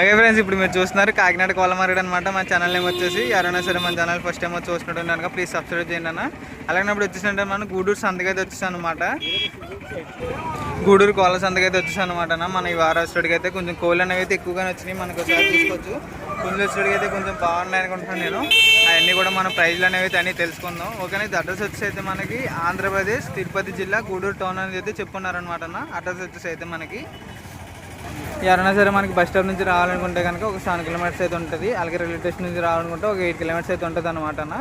Okay friends ఇప్పుడు మీరు చూస్తున్నారు కాకినాడ కోలమారేడు అనమాట మన ఛానల్ నేమ్ వచ్చేసి ఎవరైనా సరే మన ఛానల్ ఫస్ట్ టైం వచ్చి చూసినట్టు కనుక ప్లీజ్ సబ్స్క్రైబ్ చేయండి అన్న. అలాగే ఇప్పుడు వచ్చేసింటే మనం గూడూరు సంతకైతే వచ్చేసాను అనమాట గూడూరు కోళ్ళ సంతకైతే వచ్చేసాను అనమాట అన్న. మన ఈ వారాసుడికి అయితే కొంచెం కోళ్ళు అనేవి అయితే ఎక్కువగానే వచ్చినాయి. మనకు ఒకసారి తీసుకోవచ్చు. పుంజులు అయితే కొంచెం బాగున్నాయి అనుకుంటున్నాను నేను. అవన్నీ కూడా మన ప్రైజ్లు అనేవి అయితే అన్నీ తెలుసుకుందాం. ఓకే ఇది అడ్రస్ వచ్చేసి అయితే మనకి ఆంధ్రప్రదేశ్ తిరుపతి జిల్లా గూడూరు టౌన్ అనేది అయితే చెప్పున్నారనమాట అన్న. అడ్రస్ వచ్చేసి అయితే మనకి ఎవరైనా సరే మనకి బస్ స్టాప్ నుంచి రావాలనుకుంటే కనుక ఒక సెవెన్ కిలోమీటర్స్ అయితే ఉంటుంది. అలాగే రైల్వే స్టేషన్ నుంచి రావాలనుకుంటే ఒక ఎయిట్ కిలోమీటర్స్ అయితే ఉంటుంది అనమాట అన్న.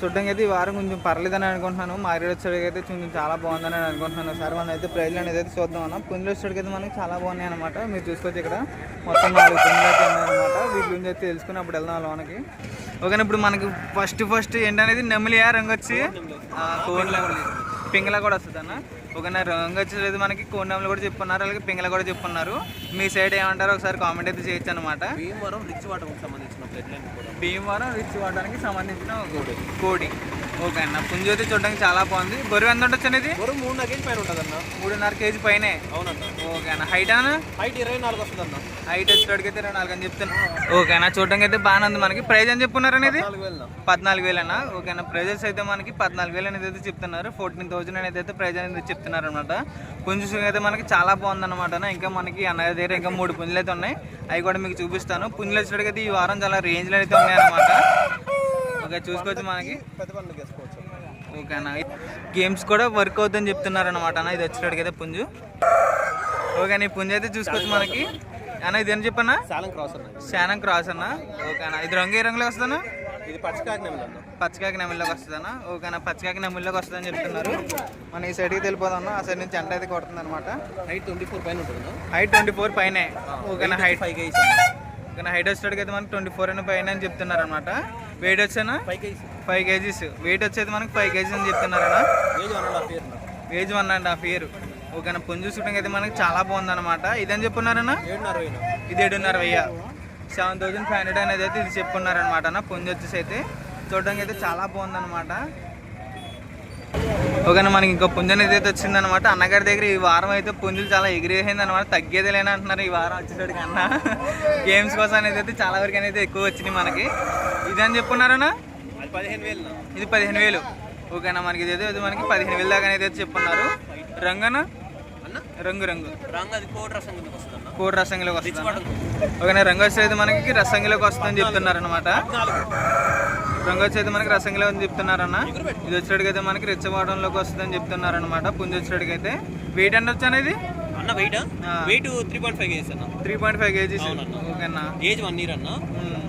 చూడడానికి అయితే ఈ వారం కొంచెం పర్లేదని అనుకుంటున్నాను. మారేడు వచ్చేటికి అయితే కొంచెం చాలా బాగుందని అనుకుంటున్నాను. సార్ మనం అయితే ప్రైజ్లు అనేది అయితే చూద్దాం అన్న. పుంజులు వచ్చేటికి అయితే మనకి చాలా బాగున్నాయి అనమాట మీరు చూసుకోవచ్చు ఇక్కడ మొత్తం నాలుగు పుంజులు అయితే ఉన్నాయన్నమాట వీటి గురించి అయితే తెలుసుకుని అప్పుడు వెళ్దాం లోనకి ఓకే ఇప్పుడు మనకి ఫస్ట్ ఫస్ట్ ఏంటనేది ఆ రంగు వచ్చి కోన్ల పింగళ కూడా వస్తుంది అన్న. ఒక రంగు వచ్చేది మనకి కోన్నెమలు కూడా చెప్పున్నారు అలాగే పింగళ కూడా చెప్పున్నారు మీ సైడ్ ఏమంటారో ఒకసారి కామెంట్ అయితే చేయొచ్చు అనమాట భీమవరం రిచ్ వాటర్కి సంబంధించిన భీమవరం రిచ్ వాటానికి సంబంధించిన కోడి. కోడి. ఓకే అన్న. పుంజు అయితే చూడడానికి చాలా బాగుంది. బరువు ఎంత ఉండొచ్చు అనేది? వరం మూడు నగేజ్ పైన ఉంటుంది అన్న. మూడున్నర కేజీ పైనే? అవునన్న. ఓకే అన్న. హైట్ అన్న? హైట్ ఇరవై నాలుగు వస్తుంది అన్న. హైట్ వచ్చేటికి అయితే నాలుగు అని చెప్తాను ఓకే అన్న. చూడడానికి అయితే బాగానే ఉంది మనకి. ప్రైజ్ అని చెప్పున్నారు అనేది? పద్నాలుగు వేలు అన్న. ఓకే అన్న. ప్రైజెస్ అయితే మనకి పద్నాలుగు వేలు అనేది అయితే చెప్తున్నారు. ఫోర్టీన్ థౌసండ్ అనేది అయితే ప్రైజ్ అనేది చెప్తున్నారు అనమాట పుంజు అయితే మనకి చాలా బాగుంది అనమాట ఇంకా మనకి అన్నయ్య దగ్గర ఇంకా మూడు పుంజులు అయితే ఉన్నాయి. అవి కూడా మీకు చూపిస్తాను. పుంజులు వచ్చేటికి అయితే ఈ వారం చాలా రేంజ్లో అయితే ఉన్నాయి అనమాట ఓకే చూసుకోవచ్చు మనకి. పెద్ద పనులు వేసుకోవచ్చు. ఓకే అన్న. గేమ్స్ కూడా వర్క్ అవుతుందని చెప్తున్నారు అనమాట అన్న. ఇది వచ్చేటికి అయితే పుంజు. ఓకే అన్న ఈ పుంజు అయితే చూసుకోవచ్చు మనకి. అన్న ఇది ఏం చెప్పన్నా? సాలం క్రాస్ అన్న. శానం క్రాస్ అన్న. ఓకే అన్న ఇది రంగు ఏ రంగులో వస్తుందన్నా? ఇది పచ్చకాకి అన్న. పచ్చకాకి నెమిల్లోకి వస్తుందన్న. ఓకేనా పచ్చకాకి నెమిల్లోకి వస్తుందని చెప్తున్నారు. మన ఈ సైడ్కి వెళ్ళిపోదాం ఆ సైడ్ నుంచి ఎండ అయితే కొడుతుంది అనమాట హైట్ ట్వంటీ ఫోర్ పైన. ఉంటుంది అన్న హైట్ ట్వంటీ ఫోర్ పైనే ఓకేనా హైట్ ఫైవ్ ఓకేనా హైట్ వచ్చేటికి అయితే మనకి ట్వంటీ ఫోర్ అని పైన అని చెప్తున్నారు అనమాట వెయిట్ వచ్చేనా? ఫైవ్ కేజీస్ వెయిట్ వచ్చేది మనకి ఫైవ్ కేజీస్ అని చెప్తున్నారన్న age one and half year ఓకేనా పుంజు షూటింగ్ అయితే మనకి చాలా బాగుందన్నమాట. ఇదని చెప్పున్నారన్న? ఏడున్నర పోయినా ఇది ఏడున్నర వెయ్యి సెవెన్ థౌసండ్ ఫైవ్ హండ్రెడ్ అనేది అయితే ఇది చెప్పున్నారనమాట అన్న పుంజు వచ్చేసి అయితే చూడడానికి అయితే చాలా బాగుందన్నమాట. ఓకేనా మనకి ఇంకో పుంజు అనేది అయితే వచ్చిందనమాట. అన్నగారి దగ్గర ఈ వారం అయితే పుంజులు చాలా ఎగిరేసింది అనమాట తగ్గేది లేని అంటున్నారు ఈ వారం వచ్చేసరికి అన్న. గేమ్స్ కోసం అనేది అయితే చాలా వరకు అనేది ఎక్కువ వచ్చినాయి మనకి. ఇది అని చెప్పున్నారన్నా పదిహేను వేలు ఇది పదిహేను వేలు. ఓకేనా మనకి ఇది మనకి పదిహేను వేలు దాకా అనేది అయితే చెప్పున్నారు. రంగనా అన్న? రంగు రంగు. రంగు అది కోటి రసం కిందకి వస్తుంది అన్న కోడి రసంగిలోకి వస్తుంది? ఓకేనా రంగు వచ్చేది మనకి రసంగిలోకి వస్తుందని చెప్తున్నారు అనమాట రంగు వచ్చేది మనకి రసంగిలో అని చెప్తున్నారన్న. ఇది వచ్చేటికి అయితే మనకి రెచ్చవాడంలోకి వస్తుందని చెప్తున్నారనమాట పుంజు వచ్చేటికి అయితే వెయిట్ ఎంత వచ్చి అనేది అన్న weight. Weight three point five kgs అన్న. Three point five kgs. ఓకేనా ఏజ్ వన్ ఇయర్ అన్న. ఉమ్.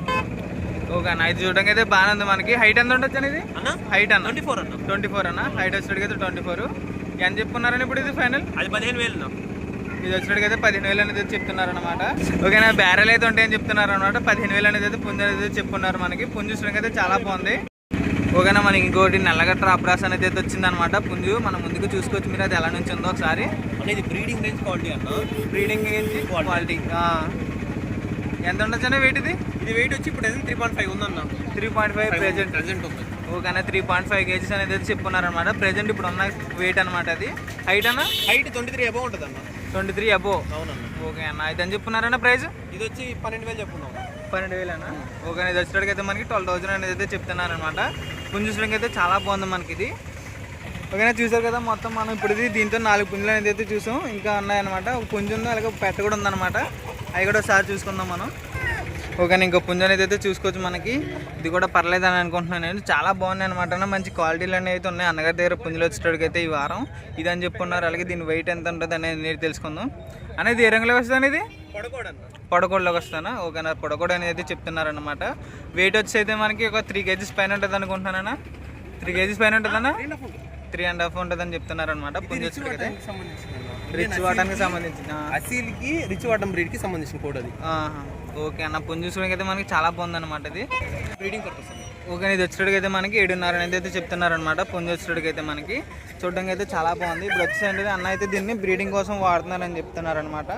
ఓకేనా ఇది చూడడానికి అయితే బాగానే ఉంది మనకి. హైట్ ఎంత ఉండొచ్చు అనేది? అన్న హైట్ అన్న. ట్వంటీ ఫోర్ అన్న. ట్వంటీ ఫోర్ అన్న. హైట్ వచ్చేటికి అయితే ట్వంటీ ఫోర్ ఎంత చెప్పుకున్నారని ఇప్పుడు ఇది ఫైనల్? అది పదిహేను వేలు ఇది వచ్చేటికి అయితే పదిహేను వేలు అనేది చెప్తున్నారు అనమాట ఓకేనా బ్యారెల్ అయితే ఉంటాయని చెప్తున్నారు అనమాట పదిహేను వేలు అనేది అయితే పుంజు అనేది చెప్పుకున్నారు మనకి. పుంజు చూడడానికి అయితే చాలా బాగుంది. ఓకేనా మనకి ఇంకోటి నల్లగట్ట అప్రాస్ అనేది అయితే వచ్చిందనమాట పుంజు మనం ముందుకు చూసుకోవచ్చు మీరు అది ఎలా నుంచి ఉందో ఒకసారి. ఇది బ్రీడింగ్ రేంజ్ క్వాలిటీ అన్న. బ్రీడింగ్ క్వాలిటీ ఎంత ఉండొచ్చు అన్న వెయిట్ ఇది? ఇది వెయిట్ వచ్చి ఇప్పుడు త్రీ పాయింట్ ఫైవ్ ఉందన్న. Three point five present present ఉంది. ఓకేనా త్రీ పాయింట్ ఫైవ్ కేజీస్ అనేది అయితే చెప్పుకున్నారనమాట ప్రెజెంట్ ఇప్పుడు ఉన్న వెయిట్ అనమాట అది. హైట్ అన్న? హైట్ ట్వంటీ త్రీ అబౌ ఉంటుంది అన్న ట్వంటీ త్రీ అబో అవునన్న. ఓకే అన్న. అయితే అని చెప్పున్నారన్న ప్రైస్ ఇది వచ్చి పన్నెండు వేలు చెప్పుకున్నాం. పన్నెండు వేలు అన్న. ఓకే ఇది వచ్చేటికి అయితే మనకి ట్వెల్వ్ థౌసండ్ అనేది అయితే చెప్తున్నారు అనమాట పుంజుసడానికి అయితే చాలా బాగుంది మనకి ఇది. ఓకేనా చూసారు కదా మొత్తం మనం ఇప్పుడు ఇది దీంతో నాలుగు పుంజులు అనేది అయితే చూసాం. ఇంకా ఉన్నాయన్నమాట. ఒక పుంజు ఉంది అలాగే పెట్ట కూడా ఉందన్నమాట. అవి కూడా ఒకసారి చూసుకుందాం మనం. ఓకేనా ఇంకో పుంజు అనేది అయితే చూసుకోవచ్చు మనకి. ఇది కూడా పర్లేదు అని అనుకుంటున్నాను నేను. చాలా బాగున్నాయి అనమాట మంచి క్వాలిటీలు అనేవి అయితే ఉన్నాయి. అన్నగారి దగ్గర పుంజులు వచ్చేటోడికి అయితే ఈ వారం. ఇది అని చెప్పున్నారు అలాగే దీని వెయిట్ ఎంత ఉంటుంది అనేది నేను తెలుసుకుందాం. అనేది ఏ రంగులో వస్తుంది అనేది పొడకోడలోకి వస్తానా ఓకేనా పొడకోడ అనేది చెప్తున్నారు అనమాట వెయిట్ వచ్చి అయితే మనకి ఒక త్రీ కేజీస్ పైన ఉంటుంది అనుకుంటున్నానా త్రీ కేజీస్ పైన ఉంటుందన్నా త్రీ అండ్ హాఫ్ ఉంటుందని చెప్తున్నారు అనమాట పుంజొచ్చుకైతే రిచ్ వాటానికి సంబంధించిన అసీల్కి రిచ్ వాటం బ్రీడ్కి సంబంధించిన కోడ్ అది. ఓకే అన్న. పుంజుసుడికి అయితే మనకి చాలా బాగుంది అనమాట ఇది బ్రీడింగ్ పర్పస్ ఓకే ఇది వచ్చేటికి అయితే మనకి ఏడున్నర అనేది అయితే చెప్తున్నారు అనమాట పుంజు వచ్చేటికి అయితే మనకి చూడడానికి అయితే చాలా బాగుంది. ఇప్పుడు వచ్చేసి అన్న అయితే దీన్ని బ్రీడింగ్ కోసం వాడుతున్నారని చెప్తున్నారు అనమాట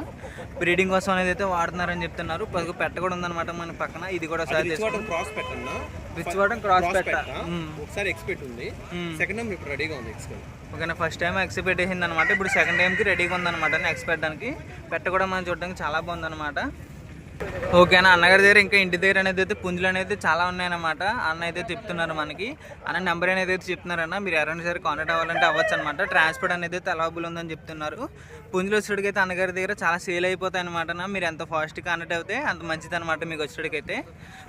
బ్రీడింగ్ కోసం అనేది అయితే వాడుతున్నారని చెప్తున్నారు. పది పెట్ట కూడా ఉందన్నమాట మన పక్కన. ఇది కూడా వాటం క్రాస్ పెట్టన్న రిచ్ వాటం క్రాస్ పెట్ట ఒకసారి ఎక్స్పెక్ట్ ఉంది. సెకండ్ టైం ఇప్పుడు రెడీగా ఉంది ఎక్స్పెక్ట్ ఓకేనా ఫస్ట్ టైం ఎక్స్పెక్ట్ చేసింది అనమాట ఇప్పుడు సెకండ్ టైంకి రెడీగా ఉందన్నమాట నెక్స్ట్ పెట్టడానికి పెట్ట కూడా మనం చూడడానికి చాలా బాగుందన్నమాట. ఓకేనా అన్నగారి దగ్గర ఇంకా ఇంటి దగ్గర అనేది అయితే పుంజులు అనేది చాలా ఉన్నాయన్నమాట. అన్న అయితే చెప్తున్నారు మనకి. అన్న నెంబర్ అనేది అయితే చెప్తున్నారన్న మీరు ఎవరైనా సరే కాంటాక్ట్ అవ్వాలంటే అవ్వచ్చు అనమాట ట్రాన్స్పోర్ట్ అనేది అయితే అవైలబుల్ ఉందని చెప్తున్నారు. పుంజులు వచ్చేటికి అయితే అన్నగారి దగ్గర చాలా సేల్ అయిపోతాయి అనమాట మీరు ఎంత ఫాస్ట్ కాంటాక్ట్ అవుతే అంత మంచిది అనమాట మీకు వచ్చేటికి అయితే.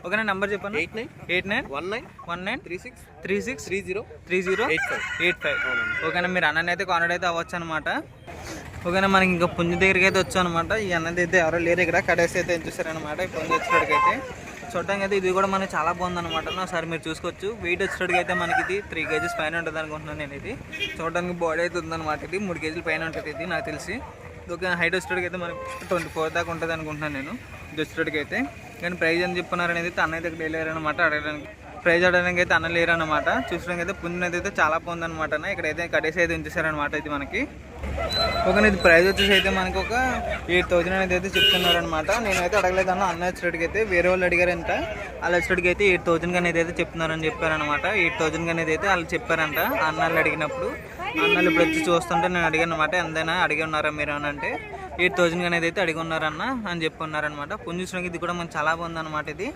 ఓకేనా నెంబర్ చెప్పండి. Eight nine eight nine one nine one nine three six three six? Three zero? Three zero? Eight five. Eight five. ఓకేనా మీరు అన్నని అయితే కాంటాక్ట్ అయితే అవ్వచ్చు అనమాట ఓకేనా మనకి ఇంకా పుంజు దగ్గరికి అయితే వచ్చాం అనమాట ఈ అన్నది అయితే ఎవరో లేరు ఇక్కడ. కడేసి అయితే చూసారనమాట ఈ పుంజు వచ్చేటికి అయితే చూడటానికి అయితే ఇది కూడా మనకి చాలా బాగుంది అనమాట ఒకసారి మీరు చూసుకోవచ్చు. వెయిట్ వచ్చేటికి అయితే మనకి ఇది త్రీ కేజీస్ పైన ఉంటుంది అనుకుంటున్నాను నేను ఇది. చూడడానికి బాడీ అయితే ఉందన్నమాట ఇది. మూడు కేజీల పైన ఉంటుంది ఇది నాకు తెలిసి. ఓకే హైట్ వచ్చేటికి అయితే మనకి ట్వంటీ ఫోర్ దాకా ఉంటుంది అనుకుంటున్నాను నేను. ఇది వచ్చేటికి అయితే కానీ ప్రైజ్ అని చెప్పున్నారు అనేది అన్న అయితే ఇక్కడ వెళ్ళారనమాట అడగడానికి. ప్రైజ్ అడగడానికి అయితే అన్న అనమాట చూసడానికి అయితే పుంజుని అయితే చాలా బాగుందన్నమాట అనమాట ఇక్కడైతే కడేసి అయితే ఉంచేసారనమాట ఇది మనకి. ఒక ఇది ప్రైజ్ వచ్చేసి అయితే మనకి ఒక ఎయిట్ థౌజండ్ అనేది అయితే చెప్తున్నారనమాట నేనైతే అడగలేదన్న అన్న. వచ్చేటికి అయితే వేరే వాళ్ళు అడిగారు ఎంత వాళ్ళు వచ్చేటికి అయితే ఎయిట్ థౌజండ్ అనేది అయితే చెప్తున్నారని చెప్పారనమాట ఎయిట్ థౌజండ్ అనేది అయితే వాళ్ళు చెప్పారంట అన్నాళ్ళు అడిగినప్పుడు. అన్నాళ్ళు ఇప్పుడు వచ్చి చూస్తుంటే నేను అడిగాను అనమాట ఎంతైనా అడిగి ఉన్నారా మీరు అని అంటే ఎయిట్ థౌజండ్ అనేది అయితే అడిగి ఉన్నారన్న అని చెప్పి ఉన్నారనమాట పుంజుశ్రంకి ఇది కూడా మనకి చాలా బాగుంది అనమాట ఇది.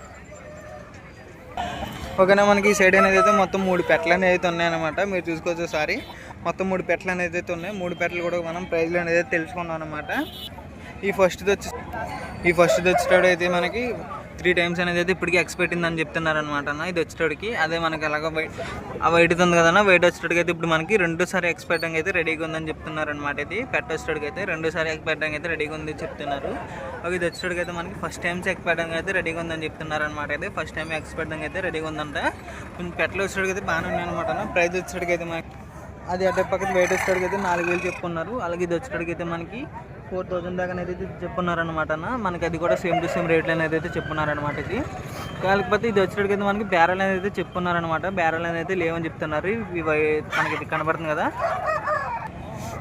ఓకేనా మనకి ఈ సైడ్ అనేది అయితే మొత్తం మూడు పెట్టలు అనేది అయితే ఉన్నాయన్నమాట. మీరు చూసుకోవచ్చు ఒకసారి. మొత్తం మూడు పెట్టలు అనేది అయితే ఉన్నాయి. మూడు పెట్టలు కూడా మనం ప్రైజ్లు అనేది తెలుసుకున్నాం అనమాట ఈ ఫస్ట్ది వచ్చి ఈ ఫస్ట్ది వచ్చేటప్పుడు అయితే మనకి త్రీ టైమ్స్ అనేది అయితే ఇప్పటికీ ఎక్స్పెక్ట్ అని చెప్తున్నారు అనమాట అన్న. ఇది వచ్చేటోడికి. అదే మనకి ఎలాగో వైట్ ఆ వైట్ ఉంది కదన్నా. వైట్ వచ్చేటోడికి అయితే ఇప్పుడు మనకి రెండోసారి ఎక్స్పెక్టింగ్ అయితే రెడీగా ఉందని చెప్తున్నారు అనమాట ఇది. పెట్ట వచ్చేటోడికి అయితే రెండోసారి ఎక్స్పెక్టింగ్ అయితే రెడీగా ఉంది చెప్తున్నారు. ఒక ఇది వచ్చేటోడికి అయితే మనకి ఫస్ట్ టైమ్స్ ఎక్స్పెక్టింగ్ అయితే రెడీగా ఉందని చెప్తున్నారు అనమాట అయితే ఫస్ట్ టైం ఎక్స్పెక్టింగ్ అయితే రెడీగా ఉందంట. కొంచెం పెట్టలు వచ్చేటోడికి అయితే బాగానే ఉన్నాయి అనమాట ప్రైజ్ వచ్చేటోడికి అయితే మనకి అది అటు పక్కన వెయిట్ వచ్చేటోడికి అయితే నాలుగు వేలు చెప్పుకున్నారు. అలాగే ఇది వచ్చేటోడికి అయితే మనకి ఫోర్ థౌజండ్ దాకా అయితే చెప్పున్నారనమాట అన్న. మనకి అది కూడా సేమ్ టు సేమ్ రేట్లు అనేది అయితే చెప్పున్నారనమాట ఇది. కాకపోతే ఇది వచ్చేటోడికి అయితే మనకి బ్యారల్ అనేది అయితే చెప్పున్నారనమాట బ్యారల్ అనేది అయితే లేవని చెప్తున్నారు. ఇవి మనకి ఇది కనబడుతుంది కదా.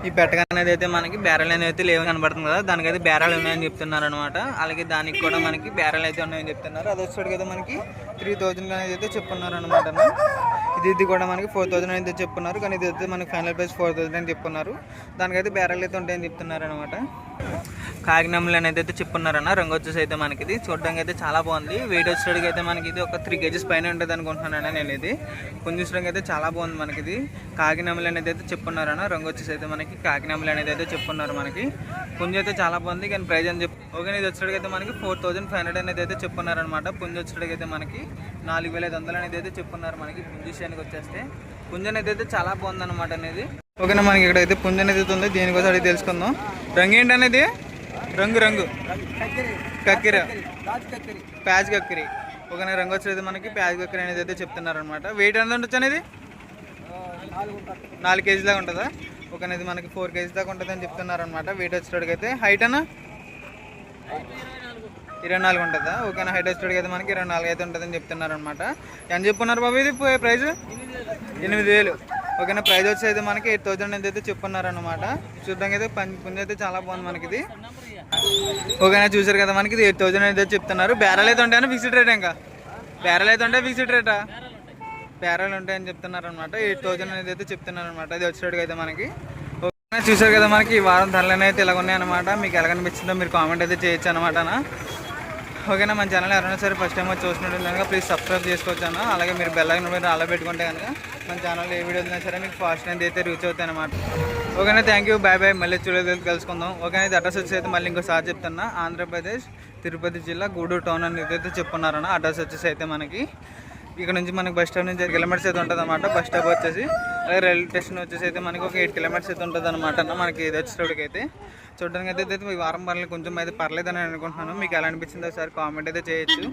ఈ పెట్టక అనేది అయితే మనకి బ్యారల్ అనేది అయితే లేవని కనబడుతుంది కదా. దానికైతే బ్యారల్ ఉన్నాయని చెప్తున్నారు అనమాట అలాగే దానికి కూడా మనకి బ్యారల్ అయితే ఉన్నాయని చెప్తున్నారు. అది వచ్చేటికి మనకి త్రీ థౌజండ్ అనేది అయితే చెప్పున్నారు అనమాట ఇది ఇది కూడా మనకి ఫోర్ థౌజండ్ అయితే చెప్పున్నారు. కానీ ఇది అయితే మనకి ఫైనల్ ప్రైస్ ఫోర్ థౌసండ్ అని చెప్పున్నారు. దానికైతే బేరాలు అయితే ఉంటాయని చెప్తున్నారు అనమాట కాకినమ్మలు అనేది అయితే చెప్పున్నారన్న. రంగు వచ్చేసి అయితే మనకి ఇది చూడడానికి అయితే చాలా బాగుంది. వెయిట్ వచ్చేటికి అయితే మనకి ఇది ఒక త్రీ కేజీస్ పైన ఉంటుంది అనుకుంటున్నాను నేను ఇది పుంజుసడానికి అయితే చాలా బాగుంది మనకి ఇది కాకినమ్మలు అనేది అయితే చెప్పున్నారన్న. రంగు వచ్చేసి అయితే మనకి కాకినమ్మలు అనేది అయితే చెప్పున్నారు మనకి. పుంజ అయితే చాలా బాగుంది. కానీ ప్రైజ్ అని చెప్పి ఓకే ఇది వచ్చేటికి అయితే మనకి ఫోర్ థౌజండ్ ఫైవ్ హండ్రెడ్ అనేది అయితే చెప్పున్నారనమాట పుంజ వచ్చేటికి అయితే మనకి నాలుగు వేల ఐదు వందలు అనేది అయితే చెప్పున్నారు మనకి పుంజు విషయానికి వచ్చేస్తే. పుంజు అనేది అయితే చాలా బాగుంది అనమాట అనేది. ఓకేనా మనకి ఇక్కడ అయితే అనేది అయితే ఉంది. దీనికోసం అడిగి తెలుసుకుందాం. రంగు ఏంటి అనేది? రంగు రంగు. కక్కిర. ప్యాజ్ కక్కిరి. ఓకేనా రంగు వచ్చేది మనకి ప్యాజ్ కక్కిరి అనేది అయితే చెప్తున్నారు అనమాట వెయిట్ ఎంత ఉండొచ్చు అనేది? నాలుగు కేజీ దాకా ఉంటుందా? ఓకేనా ఇది మనకి ఫోర్ కేజీ దాకా ఉంటుంది అని చెప్తున్నారు అనమాట వెయిట్ వచ్చేటోడికి అయితే హైట్ అన్న? ఇరవై నాలుగు ఉంటుందా? ఓకేనా హైట్ వచ్చేటోడికి అయితే మనకి ఇరవై నాలుగు అయితే ఉంటుందని చెప్తున్నారు అనమాట ఎంత చెప్పున్నారు బాబు ఇది ప్రైస్ ఎనిమిది వేలు. ఓకేనా ప్రైస్ వచ్చి అయితే మనకి ఎయిట్ థౌసండ్ అయితే చెప్పున్నారు అనమాట చూడడానికి అయితే పుంజ అయితే చాలా బాగుంది మనకి ఇది ఓకేనా చూసారు కదా మనకి ఇది ఎయిట్ థౌసండ్ అయితే చెప్తున్నారు. బేరాలు అయితే ఉంటాయని ఫిక్స్డ్ రేట్ ఇంకా? బేరాలు అయితే ఉంటాయి ఫిక్స్డ్ రేటా? బేరాలు ఉంటాయని చెప్తున్నారు అనమాట ఎయిట్ థౌసండ్ అనేది అయితే చెప్తున్నారు అనమాట అది వచ్చేటికి అయితే మనకి. ఓకేనా చూసారు కదా మనకి ఈ వారం ధరలు అయితే ఇలా ఉన్నాయన్నమాట మీకు ఎలా కనిపించిందో మీరు కామెంట్ అయితే చేయొచ్చు అనమాట ఓకేనా మన ఛానల్ ఎవరైనా సరే ఫస్ట్ టైం వచ్చి చూసినట్టు కనుక ప్లీజ్ సబ్స్క్రైబ్ చేసుకోవచ్చు అన్న. అలాగే మీరు బెల్ ఐకన్ మీద అలా పెట్టుకుంటే కనుక మన ఛానల్ ఏ వీడియో వచ్చినా సరే మీకు ఫాస్ట్ అనేది అయితే రీచ్ అవుతాయి అనమాట ఓకేనా థ్యాంక్ యూ బాయ్ బాయ్ మళ్ళీ చూడలేదు కలుసుకుందాం. ఓకేనా ఇది అడ్రస్ వచ్చేసి అయితే మళ్ళీ ఇంకోసారి చెప్తున్నా. ఆంధ్రప్రదేశ్ తిరుపతి జిల్లా గూడూరు టౌన్ అని అయితే చెప్పున్నారన్న అడ్రస్ వచ్చేసి అయితే మనకి. ఇక్కడ నుంచి మనకి బస్ స్టాప్ నుంచి ఐదు కిలోమీటర్స్ అయితే ఉంటుంది అనమాట బస్ స్టాప్ వచ్చేసి అలాగే రైల్వే స్టేషన్ వచ్చేసి అయితే మనకి ఒక ఎయిట్ కిలోమీటర్స్ అయితే ఉంటుంది అనమాట అన్న. మనకి ఇది వచ్చేటప్పటికైతే. చూడడానికి అయితే ఈ వారం పర్లేదు కొంచెం అయితే పర్లేదని అనుకుంటున్నాను. మీకు ఎలా అనిపించిందో ఒకసారి కామెంట్ అయితే చేయొచ్చు.